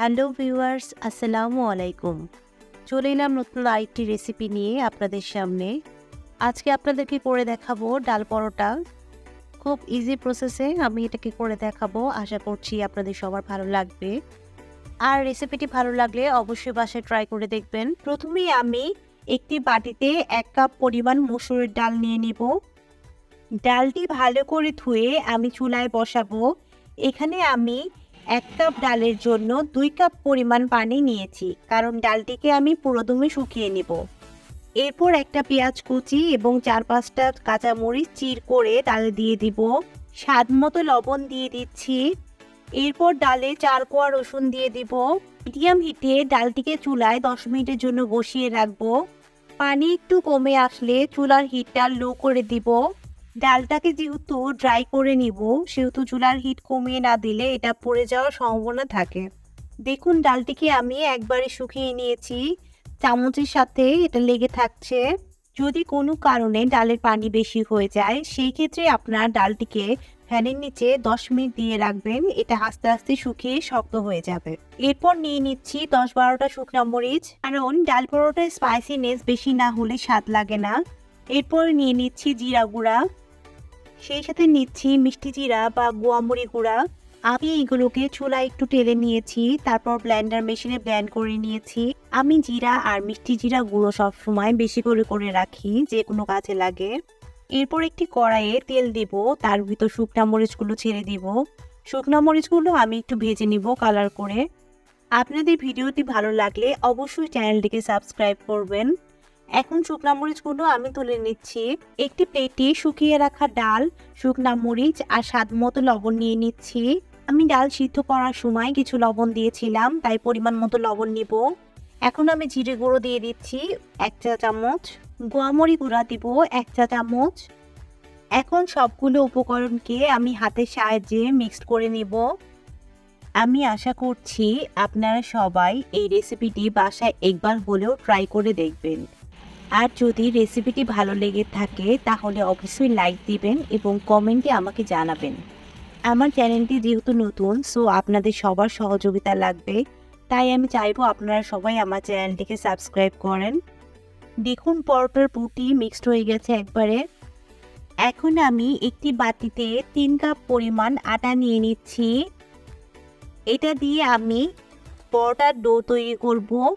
Hello viewers, আসসালামু আলাইকুম। চলে এলাম নতুন আরেকটি রেসিপি নিয়ে আপনাদের সামনে। আজকে আপনাদেরকে করে দেখাবো ডাল পরোটা। খুব ইজি প্রসেসে আমি এটাকে করে দেখাবো, আশা করছি আপনাদের সবার ভালো লাগবে। আর রেসিপিটি ভালো লাগলে অবশ্যই বাসায় ট্রাই করে দেখবেন। প্রথমেই আমি একটি বাটিতে এক কাপ পরিমাণ মসুরের ডাল নিয়ে নেব। ডালটি ভালো করে ধুয়ে আমি চুলায় বসাবো। এখানে আমি এক কাপ ডালের জন্য দুই কাপ পরিমাণ পানি নিয়েছি, কারণ ডালটিকে আমি পুরোদমে শুকিয়ে নেব। এরপর একটা পেঁয়াজ কুচি এবং চার পাঁচটা কাঁচামরিচ চির করে ডালে দিয়ে দিব। স্বাদ মতো লবণ দিয়ে দিচ্ছি। এরপর ডালে চার কোয়া রসুন দিয়ে দিব। মিডিয়াম হিটে ডালটিকে চুলায় দশ মিনিটের জন্য বসিয়ে রাখব। পানি একটু কমে আসলে চুলার হিটটা লো করে দিব। ডালটাকে যেহেতু ড্রাই করে নিব, সেহেতু চুলার হিট কমিয়ে না দিলে এটা পড়ে যাওয়ার সম্ভাবনা থাকে। দেখুন ডালটিকে আমি একবারে শুকিয়ে নিয়েছি, চামচের সাথে এটা লেগে থাকছে। যদি কোনো কারণে ডালের পানি বেশি হয়ে যায়, সেই ক্ষেত্রে আপনার ডালটিকে ফ্যানের নিচে দশ মিনিট দিয়ে রাখবেন, এটা আস্তে আস্তে শুকিয়ে শক্ত হয়ে যাবে। এরপর নিয়ে নিচ্ছি দশ বারোটা শুকনো মরিচ, কারণ ডাল পরোটার স্পাইসিনেস বেশি না হলে স্বাদ লাগে না। এরপর নিয়ে নিচ্ছি জিরা গুঁড়া। সেই সাথে নিচ্ছি মিষ্টি জিরা বা গোয়ামুড়ি গুঁড়া। আমি এগুলোকে চুলা একটু টেলে নিয়েছি, তারপর ব্লেন্ডার মেশিনে ব্লেন্ড করে নিয়েছি। আমি জিরা আর মিষ্টি জিরা গুঁড়ো সবসময় বেশি করে করে রাখি, যে কোনো কাজে লাগে। এরপর একটি কড়াইয়ে তেল দিব, তার ভিতর শুকনা মরিচগুলো ছেড়ে দিব। শুকনা মরিচগুলো আমি একটু ভেজে নিব কালার করে। আপনাদের ভিডিওটি ভালো লাগলে অবশ্যই চ্যানেলটিকে সাবস্ক্রাইব করবেন। এখন শুকনা মরিচগুলো আমি তুলে নিচ্ছি। একটি প্লেটে শুকিয়ে রাখা ডাল, শুকনা মরিচ আর স্বাদ মতো লবণ নিয়ে নিচ্ছি। আমি ডাল সিদ্ধ করার সময় কিছু লবণ দিয়েছিলাম, তাই পরিমাণ মতো লবণ নিব। এখন আমি জিরে গুঁড়ো দিয়ে দিচ্ছি, এক চা চামচ। গোয়ামরি গুঁড়া দিব, এক চা চামচ। এখন সবগুলো উপকরণকে আমি হাতের সাহায্যে মিক্সড করে নিব। আমি আশা করছি আপনারা সবাই এই রেসিপিটি বাসায় একবার হলেও ট্রাই করে দেখবেন। আর যদি রেসিপিটি ভালো লেগে থাকে, তাহলে অবশ্যই লাইক দিবেন এবং কমেন্টে আমাকে জানাবেন। আমার চ্যানেলটি যেহেতু নতুন সো আপনাদের সবার সহযোগিতা লাগবে। তাই আমি চাইব আপনারা সবাই আমার চ্যানেলটিকে সাবস্ক্রাইব করেন। দেখুন, পরোটার পুটি মিক্সড হয়ে গেছে একবারে। এখন আমি একটি বাটিতে তিন কাপ পরিমাণ আটা নিয়ে নিচ্ছি। এটা দিয়ে আমি পরোটার ডো তৈরি করব।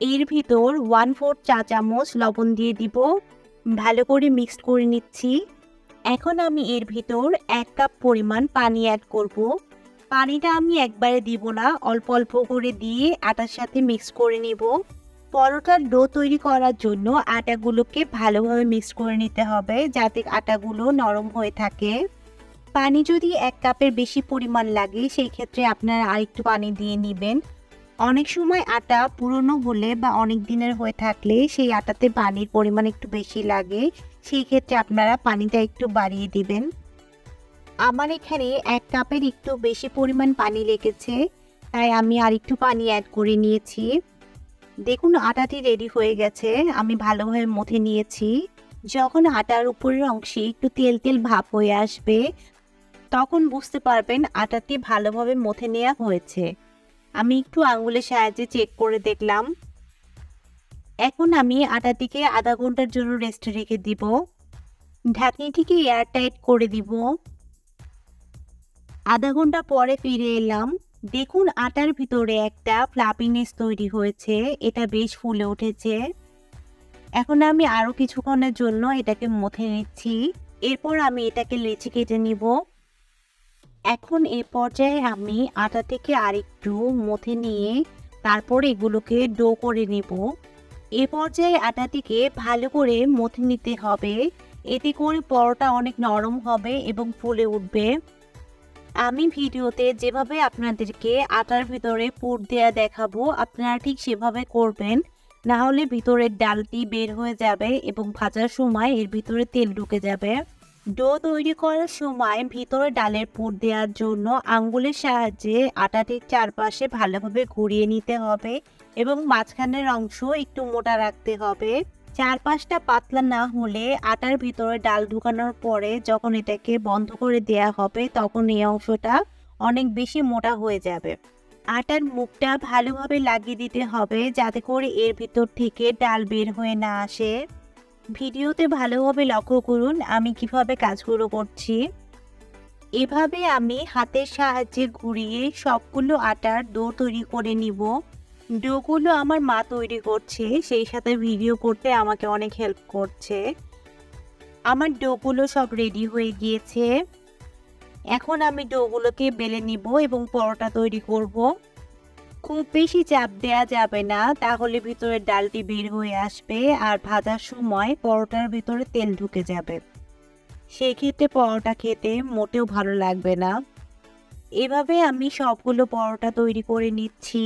এর ভিতর ওয়ান ফোর চা চামচ লবণ দিয়ে দিব। ভালো করে মিক্সড করে নিচ্ছি। এখন আমি এর ভিতর এক কাপ পরিমাণ পানি অ্যাড করব। পানিটা আমি একবারে দিব না, অল্প অল্প করে দিয়ে আটার সাথে মিক্স করে নিব। পরোটার ডো তৈরি করার জন্য আটাগুলোকে ভালোভাবে মিক্স করে নিতে হবে যাতে আটাগুলো নরম হয়ে থাকে। পানি যদি এক কাপের বেশি পরিমাণ লাগে, সেই ক্ষেত্রে আপনারা আরেকটু পানি দিয়ে নেবেন। অনেক সময় আটা পুরনো হলে বা অনেক দিনের হয়ে থাকলে সেই আটাতে পানির পরিমাণ একটু বেশি লাগে, সেই ক্ষেত্রে আপনারা পানিটা একটু বাড়িয়ে দিবেন। আমার এখানে এক কাপের একটু বেশি পরিমাণ পানি লেগেছে, তাই আমি আর একটু পানি অ্যাড করে নিয়েছি। দেখুন, আটাটি রেডি হয়ে গেছে, আমি ভালোভাবে মথে নিয়েছি। যখন আটার উপরের অংশে একটু তেল তেল ভাব হয়ে আসবে, তখন বুঝতে পারবেন আটাটি ভালোভাবে মথে নেওয়া হয়েছে। আমি একটু আঙুলের সাহায্যে চেক করে দেখলাম। এখন আমি আটাটিকে আধা ঘণ্টার জন্য রেস্টে রেখে দিব। ঢাকনিটিকে এয়ারটাইট করে দিব। আধা ঘণ্টা পরে ফিরে এলাম। দেখুন আটার ভিতরে একটা ফ্লাপিনেস তৈরি হয়েছে, এটা বেশ ফুলে উঠেছে। এখন আমি আরও কিছুক্ষণের জন্য এটাকে মথে নিচ্ছি। এরপর আমি এটাকে লেচি কেটে নিব। এখন এ পর্যায়ে আমি আটা থেকে আরেকটু মথে নিয়ে তারপর এগুলোকে ডো করে নেব। এ পর্যায়ে আটাটিকে ভালো করে মথে নিতে হবে। এতে করে পরোটা অনেক নরম হবে এবং ফুলে উঠবে। আমি ভিডিওতে যেভাবে আপনাদেরকে আটার ভিতরে পুর দেয়া দেখাবো, আপনারা ঠিক সেভাবে করবেন। না হলে ভিতরের ডালটি বের হয়ে যাবে এবং ভাজার সময় এর ভিতরে তেল ঢুকে যাবে। ডো তৈরি করার সময় ভিতরে ডালের পুর দেওয়ার জন্য আঙ্গুলের সাহায্যে আটাটির চারপাশে ভালোভাবে ঘুরিয়ে নিতে হবে এবং মাঝখানের অংশ একটু মোটা রাখতে হবে। চারপাশটা পাতলা না হলে আটার ভিতরে ডাল ঢুকানোর পরে যখন এটাকে বন্ধ করে দেয়া হবে তখন এই অংশটা অনেক বেশি মোটা হয়ে যাবে। আটার মুখটা ভালোভাবে লাগিয়ে দিতে হবে যাতে করে এর ভিতর থেকে ডাল বের হয়ে না আসে। ভিডিওতে ভালোভাবে লক্ষ্য করুন আমি কীভাবে কাজগুলো করছি। এভাবে আমি হাতের সাহায্যে ঘুরিয়ে সবগুলো আটার ডো তৈরি করে নিব। ডোগুলো আমার মা তৈরি করছে, সেই সাথে ভিডিও করতে আমাকে অনেক হেল্প করছে। আমার ডোগুলো সব রেডি হয়ে গিয়েছে। এখন আমি ডোগুলোকে বেলে নিব এবং পরোটা তৈরি করব। খুব বেশি চাপ দেওয়া যাবে না, তাহলে ভিতরে ডালটি বের হয়ে আসবে আর ভাজার সময় পরোটার ভিতরে তেল ঢুকে যাবে। সেক্ষেত্রে পরোটা খেতে মোটেও ভালো লাগবে না। এভাবে আমি সবগুলো পরোটা তৈরি করে নিচ্ছি।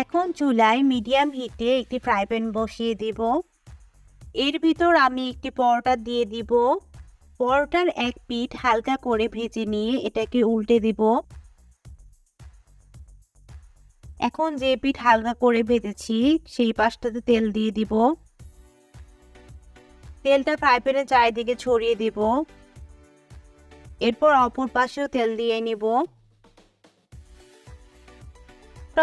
এখন চুলায় মিডিয়াম হিটে একটি ফ্রাই প্যান বসিয়ে দিব। এর ভিতর আমি একটি পরোটা দিয়ে দিব। পরোটার এক পিঠ হালকা করে ভেজে নিয়ে এটাকে উল্টে দিব। এখন যে পিঠ হালকা করে ভেজেছি, সেই পাশটাতে তেল দিয়ে দিব। তেলটা ফ্রাই প্যানের চারিদিকে ছড়িয়ে দিব। এরপর অপর পাশেও তেল দিয়ে নিব।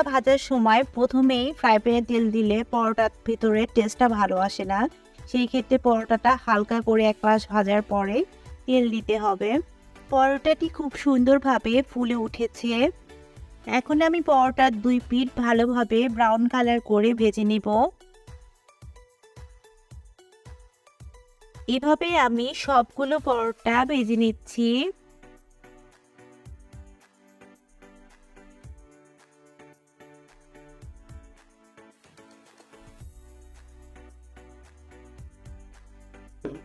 ভাজার সময় প্রথমেই ফ্রাই প্যানে তেল দিলে পরোটার ভিতরে টেস্টটা ভালো আসে না। সেই ক্ষেত্রে পরোটাটা হালকা করে এক পাশ ভাজার পরে তেল দিতে হবে। পরোটাটি খুব সুন্দরভাবে ফুলে উঠেছে। এখন আমি পরোটার দুই পিঠ ভালোভাবে ব্রাউন কালার করে ভেজে নিব। এভাবে আমি সবগুলো পরোটা ভেজে নিচ্ছি।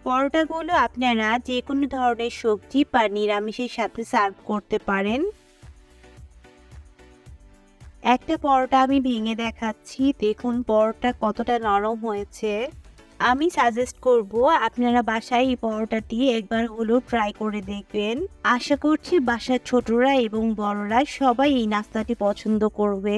পরোটাগুলো আপনারা যে কোনো ধরনের সবজি বা নিরামিষের সাথে সার্ভ করতে পারেন। একটা পরোটা আমি ভেঙে দেখাচ্ছি। দেখুন, পরোটা কতটা নরম হয়েছে। আমি সাজেস্ট করব, আপনারা বাসায় এই পরোটাটি একবার হলেও ট্রাই করে দেখবেন। আশা করছি বাসার ছোটরা এবং বড়রা সবাই এই নাস্তাটি পছন্দ করবে।